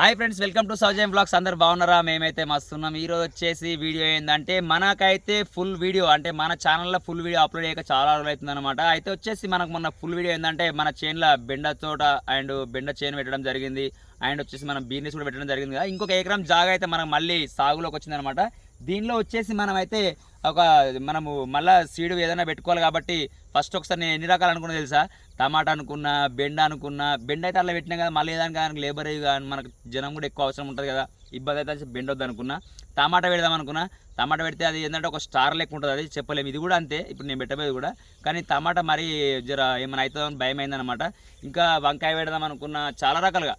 Hi friends welcome to Soujayam blogs. అందరు బాగున్నారా? మేమైతే మస్తున్నాం. ఈరోజు వచ్చేసి వీడియో ఏంటంటే మనకైతే ఫుల్ వీడియో అంటే మన ఛానల్లో ఫుల్ వీడియో అప్లోడ్ అయ్యాక చాలా రోజులు అనమాట అయితే వచ్చేసి మనకు మొన్న ఫుల్ వీడియో ఏంటంటే మన చైన్లో బెండ తోట అండ్ బెండ చేను పెట్టడం జరిగింది. అండ్ వచ్చేసి మనం బీర్నెస్ కూడా పెట్టడం జరిగింది కదా. ఇంకొక ఎకరం జాగా అయితే మనకు మళ్ళీ సాగులోకి వచ్చిందనమాట దీనిలో వచ్చేసి మనం అయితే ఒక మనము మళ్ళా సీడు ఏదైనా పెట్టుకోవాలి కాబట్టి ఫస్ట్ ఒకసారి నేను ఎన్ని రకాలు అనుకున్నా తెలుసా? టమాటా అనుకున్నా బెండ అనుకున్నా. బెండ అయితే అలా పెట్టినా కదా మళ్ళీ ఏదైనా కానీ లేబర్ కానీ మనకు జనం కూడా ఎక్కువ అవసరం ఉంటుంది కదా. ఇబ్బంది అయితే బెండ వద్దు అనుకున్నా టమాటా పెడదాం అనుకున్నా. టమాటా పెడితే అది ఏంటంటే ఒక స్టార్ లెక్క ఉంటుంది అది చెప్పలేము. ఇది కూడా అంతే ఇప్పుడు నేను పెట్టబోయేది కూడా. కానీ టమాటా మరీ జర ఏమైనా అవుతుందో భయం అయిందనమాట ఇంకా వంకాయ పెడదాం అనుకున్నా చాలా రకాలుగా.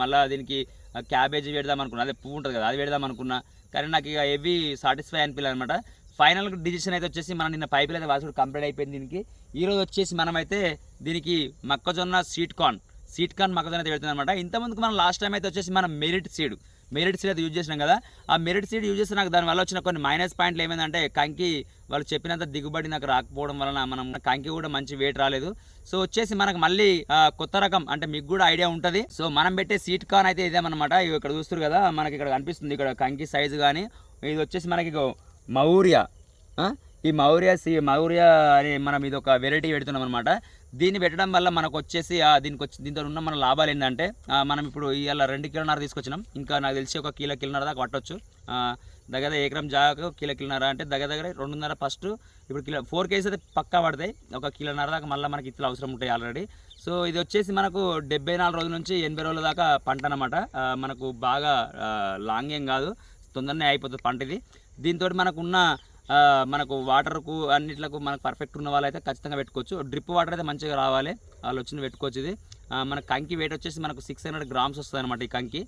మళ్ళీ దీనికి క్యాబేజీ పెడదాం అనుకున్నా అదే పువ్వు ఉంటుంది కదా అది పెడదాం అనుకున్నా. కానీ నాకు ఇక హెవీ సాటిస్ఫై అనిపించలేదు అనమాట ఫైనల్ డిసిషన్ అయితే వచ్చేసి మనం నిన్న పైపులు అయితే వాసుడు కంప్లీట్ అయిపోయింది దీనికి. ఈ రోజు వచ్చేసి మనమైతే దీనికి మొక్కజొన్న సీట్ కార్న్ సీట్ కార్న్ మొక్కజొన్న అయితే పెడుతుంది అనమాట ఇంతకుముందుకు మనం లాస్ట్ టైం అయితే వచ్చేసి మనం మెరిట్ సీడ్ మెరిట్ సీడ్ అయితే యూజ్ చేసినాం కదా. ఆ మెరిట్ సీడ్ యూజ్ చేస్తే నాకు దానివల్ల వచ్చిన కొన్ని మైనస్ పాయింట్లు ఏమైందంటే కంకి వాళ్ళు చెప్పినంత దిగుబడి నాకు రాకపోవడం వలన మనం కంకి కూడా మంచి వెయిట్ రాలేదు. సో వచ్చేసి మనకు మళ్ళీ కొత్త రకం అంటే మీకు కూడా ఐడియా ఉంటుంది. సో మనం పెట్టే సీట్ కాన్ అయితే ఇదేమన్నమాట. ఇక్కడ చూస్తారు కదా మనకి ఇక్కడ కనిపిస్తుంది ఇక్కడ కంకి సైజు కానీ. ఇది వచ్చేసి మనకి మౌర్య ఈ మౌర్య సి మౌర్య అని మనం ఇది ఒక వెరైటీ పెడుతున్నాం అనమాట దీన్ని పెట్టడం వల్ల మనకు వచ్చేసి దీనికి వచ్చి దీంతో ఉన్న మన లాభాలు ఏంటంటే మనం ఇప్పుడు ఇవాళ రెండు కిలోన్నర తీసుకొచ్చినాం. ఇంకా నాకు తెలిసి ఒక కిలో కిలోన్నర దాకా పట్టొచ్చు. దగ్గర ఎకరం జాగాకు కిలో కిలోన్నర అంటే దగ్గర దగ్గర రెండున్నర ఫస్ట్ ఇప్పుడు కిలో ఫోర్ కేజీస్ అయితే పక్కా పడతాయి. ఒక కిలోన్నర దాకా మళ్ళీ మనకి ఇట్లా అవసరం ఉంటాయి ఆల్రెడీ సో ఇది వచ్చేసి మనకు డెబ్బై నాలుగు రోజుల నుంచి ఎనభై రోజుల దాకా పంట అనమాట మనకు బాగా ఆ, లాంగ్ ఏం కాదు. తొందరనే అయిపోతుంది పంట ఇది దీంతో మనకున్న మనకు వాటర్కు అన్నిట్లకు మనకు పర్ఫెక్ట్ ఉన్న వాళ్ళైతే ఖచ్చితంగా పెట్టుకోవచ్చు. డ్రిప్ వాటర్ అయితే మంచిగా రావాలి. వాళ్ళు వచ్చిన పెట్టుకోవచ్చు ఇది. మన కంకి వెయిట్ వచ్చేసి మనకు సిక్స్ హండ్రెడ్ గ్రామ్స్ వస్తుంది అనమాట ఈ కంకి.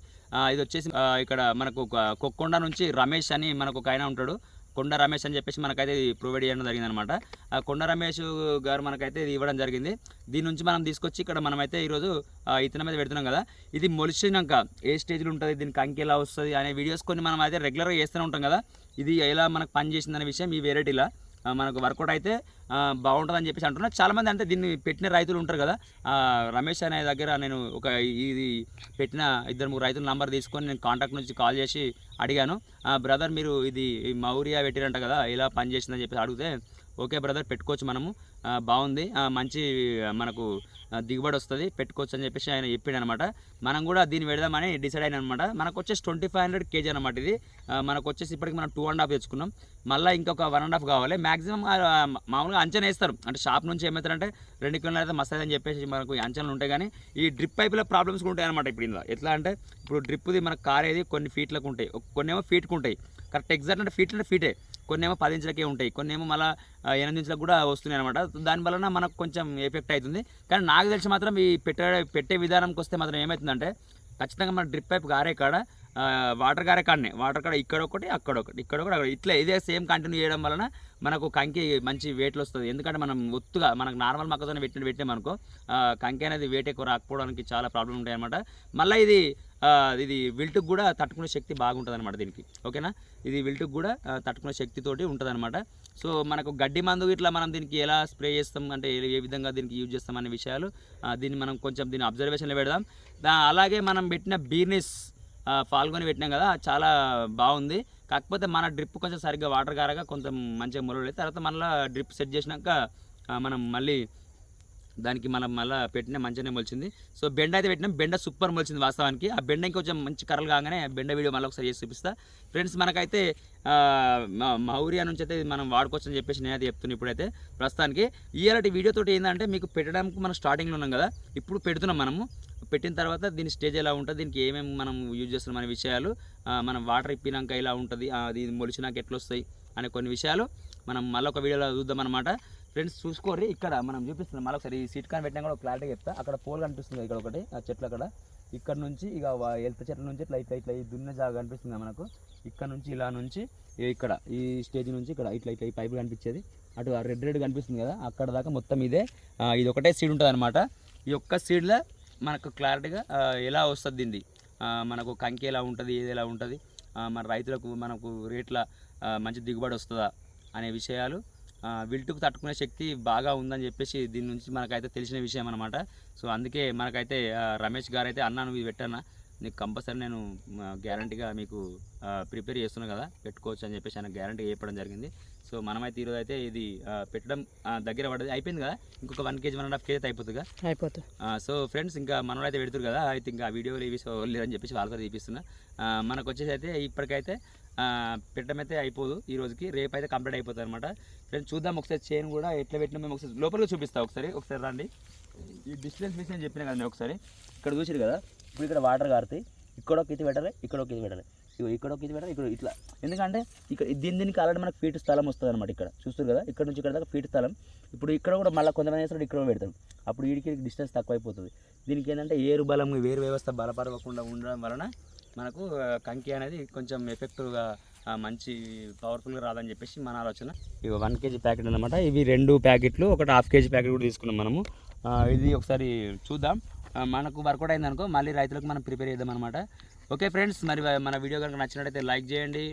ఇది వచ్చేసి ఇక్కడ మనకు ఒక కొక్కొండ నుంచి రమేష్ అని మనకు ఒక ఆయన ఉంటాడు. కొండ రమేష్ అని చెప్పేసి మనకైతే ఇది ప్రొవైడ్ చేయడం జరిగింది అనమాట ఆ కొండ రమేష్ గారు మనకైతే ఇది ఇవ్వడం జరిగింది. దీని నుంచి మనం తీసుకొచ్చి ఇక్కడ మనమైతే ఈరోజు ఆ, మీద పెడుతున్నాం కదా. ఇది మొలిచినాక ఏ స్టేజ్లో ఉంటుంది దీనికి అంకె ఎలా వస్తుంది అనే వీడియోస్ కొన్ని మనం అయితే రెగ్యులర్గా చేస్తూనే ఉంటాం కదా. ఇది ఎలా మనకు పని అనే విషయం ఈ వెరైటీలా మనకు వర్కౌట్ అయితే బాగుంటుందని చెప్పేసి అంటున్నారు చాలామంది అంటే దీన్ని పెట్టిన రైతులు ఉంటారు కదా. రమేష్ అనే దగ్గర నేను ఒక ఇది పెట్టిన ఇద్దరు ముగ్గురు రైతుల నంబర్ తీసుకొని నేను కాంటాక్ట్ నుంచి కాల్ చేసి అడిగాను. బ్రదర్ మీరు ఇది మౌరియా పెట్టిరంట కదా ఇలా పని చేసిందని చెప్పేసి అడిగితే ఓకే బ్రదర్ పెట్టుకోవచ్చు మనము. బాగుంది. మంచి మనకు దిగుబడి వస్తుంది. పెట్టుకోవచ్చు అని చెప్పేసి ఆయన చెప్పిండు అనమాట మనం కూడా దీన్ని పెడదామని డిసైడ్ అయిన అనమాట మనకు వచ్చేసి ట్వంటీ ఫైవ్ హండ్రెడ్ కేజీ అనమాట ఇది. మనకు వచ్చేసి ఇప్పటికి మనం టూ అండ్ హాఫ్ తెచ్చుకున్నాం. మళ్ళీ ఇంకొక వన్ అండ్ హాఫ్ కావాలి. మ్యాక్సిమం మామూలుగా అంచనా వేస్తారు. అంటే షాప్ నుంచి ఏమవుతారంటే రెండు కిలోలు అయితే మస్తు అని చెప్పేసి మనకు అంచనాలు ఉంటాయి కానీ ఈ డ్రిప్ పైపులో ప్రాబ్లమ్స్ ఉంటాయి అనమాట ఇప్పుడు ఇందులో. ఎట్లా అంటే ఇప్పుడు డ్రిప్ది మనకు కారేది కొన్ని ఫీట్లకు ఉంటాయి. కొన్ని ఏమో ఫీట్కు ఉంటాయి. కరెక్ట్ ఎగ్జాక్ట్ అంటే ఫీట్ అంటే ఫీటే. కొన్ని ఏమో పది ఇంచులకే ఉంటాయి. కొన్ని ఏమో మళ్ళీ ఎనిమిది ఇంచులకు కూడా వస్తున్నాయి అనమాట దాని వలన మనకు కొంచెం ఎఫెక్ట్ అవుతుంది. కానీ నాకు తెలిసి మాత్రం ఈ పెట్టే పెట్టే విధానంకి వస్తే మాత్రం ఏమవుతుందంటే ఖచ్చితంగా మన డ్రిప్ పైప్ కారే కాడ వాటర్ గారే కాడనే. వాటర్ కాడ ఇక్కడ ఒకటి అక్కడ ఒకటి. ఇక్కడ ఒకటి అక్కడ ఇట్లా ఇదే సేమ్ కంటిన్యూ చేయడం వలన మనకు కంకి మంచి వెయిట్లు వస్తుంది ఎందుకంటే మనం ఒత్తుగా మనకు నార్మల్ మొక్కజొన్న పెట్టిన పెట్టామనుకో ఆ, కంకి అనేది వెయిట్ ఎక్కువ రాకపోవడానికి చాలా ప్రాబ్లం ఉంటాయి అనమాట మళ్ళీ ఇది ఇది విల్టుకు కూడా తట్టుకునే శక్తి బాగుంటుంది అనమాట దీనికి. ఓకేనా? ఇది విల్టుకు కూడా తట్టుకునే శక్తితోటి ఉంటుంది అనమాట సో మనకు గడ్డి మందు ఇట్లా మనం దీనికి ఎలా స్ప్రే చేస్తాం అంటే ఏ- విధంగా దీనికి యూజ్ చేస్తాం అనే విషయాలు దీన్ని మనం కొంచెం దీన్ని అబ్జర్వేషన్లో పెడదాం. అలాగే మనం పెట్టిన బీర్నిస్ పాల్గొని పెట్టినాం కదా చాలా బాగుంది. కాకపోతే మన డ్రిప్ కొంచెం సరిగ్గా వాటర్ కారగా కొంచెం మంచిగా మొలవలేదు తర్వాత మళ్ళీ డ్రిప్ సెట్ చేసినాక మనం మళ్ళీ దానికి మనం మళ్ళీ పెట్టిన మంచిగానే మొలిచింది. సో బెండ అయితే పెట్టినాం. బెండ సూపర్ మొలిచింది వాస్తవానికి. ఆ బెండ ఇంకొంచెం మంచి కర్రలు కాగానే బెండ వీడియో మళ్ళీ ఒకసారి చేసి చూపిస్తా. ఫ్రెండ్స్ మనకైతే మా- మౌరియా నుంచి అయితే మనం వాడుకోవచ్చు అని చెప్పేసి నేను అయితే చెప్తున్నాను ఇప్పుడైతే. ప్రస్తుతానికి ఇలాంటి వీడియోతో ఏంటంటే మీకు పెట్టడానికి మనం స్టార్టింగ్లో ఉన్నాం కదా. ఇప్పుడు పెడుతున్నాం మనము. పెట్టిన తర్వాత దీని స్టేజ్ ఎలా ఉంటుంది దీనికి ఏమేమి మనం యూజ్ చేస్తున్నాం అనే విషయాలు మనం వాటర్ ఇప్పినాక ఎలా ఉంటుంది అది మొలిచినాక ఎట్లా వస్తాయి అనే కొన్ని విషయాలు మనం మళ్ళీ ఒక వీడియోలో చూద్దాం అనమాట ఫ్రెండ్స్ చూసుకోర్రి. ఇక్కడ మనం చూపిస్తున్నాం. మళ్ళీ ఒకసారి ఈ సీట్ కానీ పెట్టినా కూడా క్లారిటీ చెప్తా. అక్కడ పోల్ కనిపిస్తుంది ఇక్కడ ఒకటి ఆ చెట్లు అక్కడ. ఇక్కడ నుంచి ఇక ఎల్త చెట్ల నుంచి ఇట్లా ఇట్లా ఇట్లా ఈ దున్న జాగా కనిపిస్తుంది మనకు. ఇక్కడ నుంచి ఇలా నుంచి ఇక్కడ ఈ స్టేజ్ నుంచి ఇక్కడ ఇట్లా ఇట్లా ఈ పైపు కనిపించేది. అటు రెడ్ రెడ్ కనిపిస్తుంది కదా అక్కడ దాకా మొత్తం ఇదే. ఇది ఒకటే సీడ్ ఉంటుంది అనమాట ఈ ఒక్క సీడ్లో మనకు క్లారిటీగా ఎలా వస్తుంది దీన్ని మనకు కంకి ఎలా ఉంటుంది ఏది ఎలా ఉంటుంది? మన రైతులకు మనకు రేట్ల మంచి దిగుబడి వస్తుందా అనే విషయాలు విల్టుకు తట్టుకునే శక్తి బాగా ఉందని చెప్పేసి దీని నుంచి మనకైతే తెలిసిన విషయం అనమాట సో అందుకే మనకైతే రమేష్ గారు అయితే అన్న నువ్వు ఇది పెట్టన్నా. నీకు కంపల్సరీ నేను గ్యారంటీగా మీకు ప్రిపేర్ చేస్తున్నా కదా పెట్టుకోవచ్చు అని చెప్పేసి ఆయన గ్యారంటీ చెప్పడం జరిగింది. సో మనమైతే ఈరోజు అయితే ఇది పెట్టడం దగ్గర పడ్డది. అయిపోయింది కదా? ఇంకొక one KG one and half KG అయితే అయిపోతుందిగా అయిపోతుంది. సో ఫ్రెండ్స్ ఇంకా మనలో అయితే పెడుతురు కదా అయితే ఇంకా ఆ వీడియోలు ఇవి సో లేదని చెప్పేసి వాళ్ళతో తీపిస్తున్నా. మనకు వచ్చేసి అయితే ఇప్పటికైతే పెట్టడం అయితే అయిపోదు. ఈ రోజుకి రేపు అయితే కంప్లీట్ అయిపోతుంది అనమాట ఫ్రెండ్స్ చూద్దాం ఒకసారి చైన్ కూడా ఎట్లా పెట్టినా మేము ఒకసారి లోపలికి చూపిస్తా ఒకసారి ఒకసారి రండి. ఈ డిస్టెన్స్ విషయం చెప్పిన కదా నేను ఒకసారి. ఇక్కడ చూసారు కదా ఇప్పుడు ఇక్కడ వాటర్ కారుతాయి ఇక్కడ ఒక ఇది పెట్టాలి ఇక్కడ ఒక ఇది పెట్టాలి. ఇక్కడ ఒక ఇది పెట్టాలి ఇక్కడ ఇట్లా. ఎందుకంటే ఇక్కడ దీని దీనికి ఆల్రెడీ మనకు ఫీట్ స్థలం వస్తుంది అనమాట ఇక్కడ. చూస్తారు కదా ఇక్కడ నుంచి ఇక్కడ దాకా ఫీట్ స్థలం. ఇప్పుడు ఇక్కడ కూడా మళ్ళీ కొంతమంది చేస్తారు ఇక్కడ పెడతాం అప్పుడు వీడికి డిస్టెన్స్ తక్కువ అయిపోతుంది దీనికి ఏంటంటే ఏరు బలం వేరు వ్యవస్థ బలపడకుండా ఉండడం వలన మనకు కంకి అనేది కొంచెం ఎఫెక్టివ్గా మంచి పవర్ఫుల్గా రాదని చెప్పేసి మన ఆలోచన. ఇవి వన్ కేజీ ప్యాకెట్ అనమాట ఇవి రెండు ప్యాకెట్లు ఒకటి హాఫ్ కేజీ ప్యాకెట్ కూడా తీసుకున్నాం మనము. ఇది ఒకసారి చూద్దాం. మనకు వర్కౌట్ అయింది అనుకో మళ్ళీ రైతులకు మనం ప్రిపేర్ చేద్దాం అనమాట ఓకే ఫ్రెండ్స్ మరి మన వీడియో కనుక నచ్చినట్టయితే లైక్ చేయండి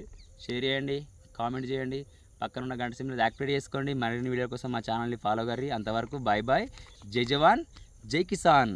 షేర్ చేయండి కామెంట్ చేయండి. పక్కన ఉన్న గంట సిమ్ యాక్టివేట్ చేసుకోండి. మరిన్ని వీడియో కోసం మా ఛానల్ని ఫాలో కర్రీ. అంతవరకు బాయ్ బాయ్ జై జవాన్ జై కిసాన్.